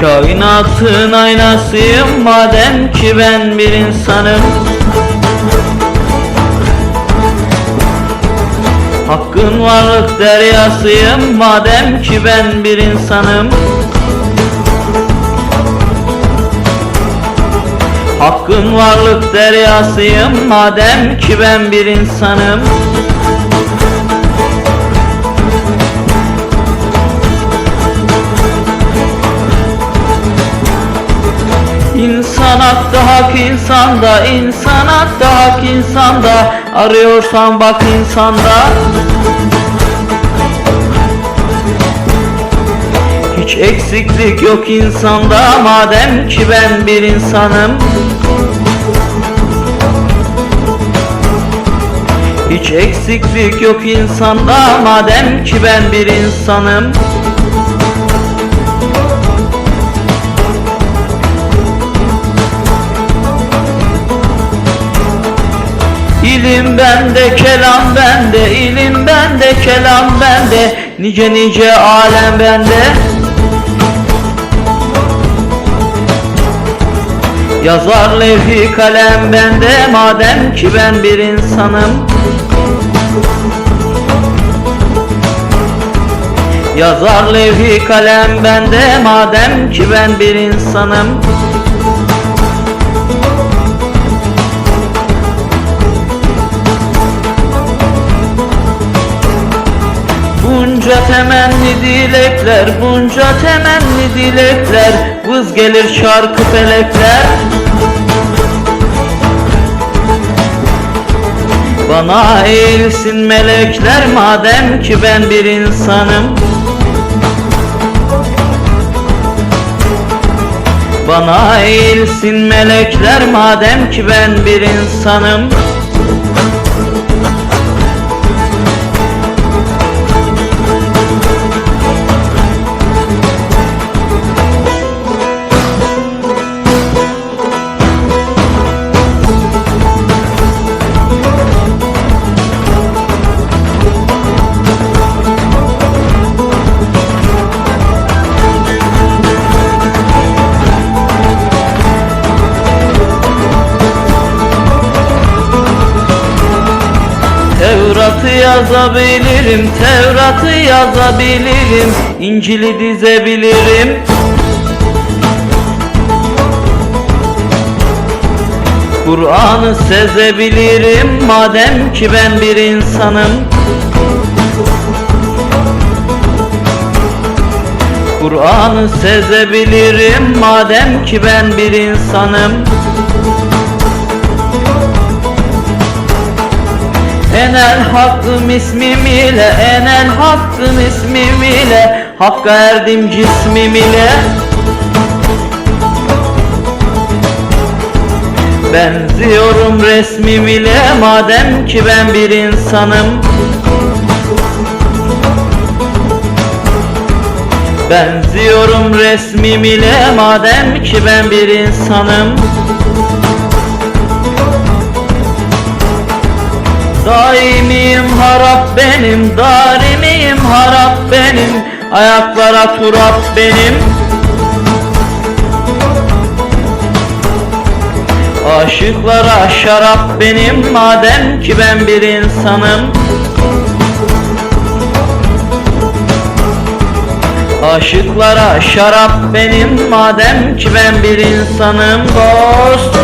Kainatın aynasıyım madem ki ben bir insanım. Hakkın varlık deryasıyım madem ki ben bir insanım. Hakkın varlık deryasıyım madem ki ben bir insanım İnsan hakkı hak insanda, insan hakkı hak insanda. Arıyorsan bak insanda. Hiç eksiklik yok insanda madem ki ben bir insanım. Hiç eksiklik yok insanda madem ki ben bir insanım bende, ilim bende, kelam bende, nice nice alem bende. Yazar levhi kalem bende, madem ki ben bir insanım. Yazar levhi kalem bende, madem ki ben bir insanım. Bunca temenni dilekler, bunca temenni dilekler. Vız gelir şarkı felekler. Bana eğilsin melekler madem ki ben bir insanım. Bana eğilsin melekler madem ki ben bir insanım Tevrat'ı yazabilirim, Tevrat'ı yazabilirim, İncil'i dizebilirim. Kur'an'ı sezebilirim madem ki ben bir insanım. Kur'an'ı sezebilirim madem ki ben bir insanım. Enel hakkım ismim ile Enel hakkım ismim ile Hakka erdim cismim ile. Benziyorum resmim ile Madem ki ben bir insanım. Benziyorum resmim ile Madem ki ben bir insanım Daimiyim harap benim, darimiyim harap benim Ayaklara turap benim. Aşıklara şarap benim madem ki ben bir insanım. Aşıklara şarap benim madem ki ben bir insanım. Dost